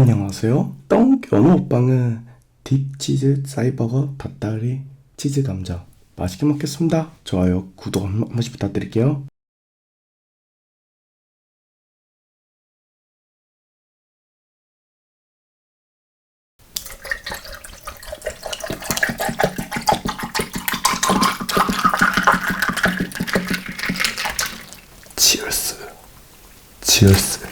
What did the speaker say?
안녕하세요. 똥 연어 오빵은 딥치즈 사이버거 닭다리 치즈 감자 맛있게 먹겠습니다. 좋아요, 구독 한, 한 번씩 부탁드릴게요. 치얼스, 치얼스.